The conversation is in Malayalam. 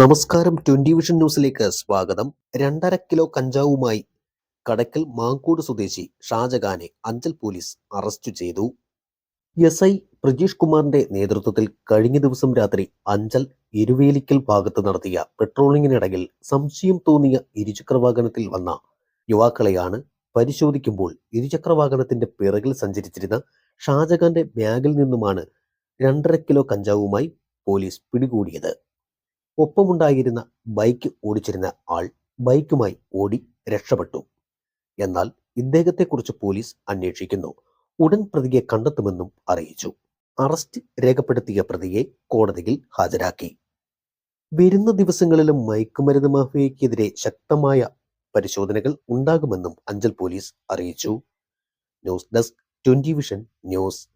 നമസ്കാരം ട്വന്റി വിഷൻ ന്യൂസിലേക്ക് സ്വാഗതം. രണ്ടര കിലോ കഞ്ചാവുമായി കടക്കൽ മാങ്കൂട് സ്വദേശി ഷാജഖാനെ അഞ്ചൽ പോലീസ് അറസ്റ്റ് ചെയ്തു. എസ് ഐ പ്രജീഷ് കുമാറിന്റെ നേതൃത്വത്തിൽ കഴിഞ്ഞ ദിവസം രാത്രി അഞ്ചൽ ഇരുവേലിക്കൽ ഭാഗത്ത് നടത്തിയ പെട്രോളിങ്ങിനിടയിൽ സംശയം തോന്നിയ ഇരുചക്ര വാഹനത്തിൽ വന്ന യുവാക്കളെയാണ് പരിശോധിക്കുമ്പോൾ ഇരുചക്ര വാഹനത്തിന്റെ പിറകിൽ സഞ്ചരിച്ചിരുന്ന ഷാജഖാന്റെ ബാഗിൽ നിന്നുമാണ് രണ്ടര കിലോ കഞ്ചാവുമായി പോലീസ് പിടികൂടിയത്. ഒപ്പമുണ്ടായിരുന്ന ബൈക്ക് ഓടിച്ചിരുന്ന ആൾ ബൈക്കുമായി ഓടി രക്ഷപ്പെട്ടു. എന്നാൽ ഇദ്ദേഹത്തെക്കുറിച്ച് പോലീസ് അന്വേഷിക്കുന്നു. ഉടൻ പ്രതിയെ കണ്ടെത്തുമെന്നും അറിയിച്ചു. അറസ്റ്റ് രേഖപ്പെടുത്തിയ പ്രതിയെ കോടതിയിൽ ഹാജരാക്കി. വരുന്ന ദിവസങ്ങളിലും മയക്കുമരുന്ന് മാഫിയയ്ക്കെതിരെ ശക്തമായ പരിശോധനകൾ ഉണ്ടാകുമെന്നും അഞ്ചൽ പോലീസ് അറിയിച്ചു. News desk twenty vision news.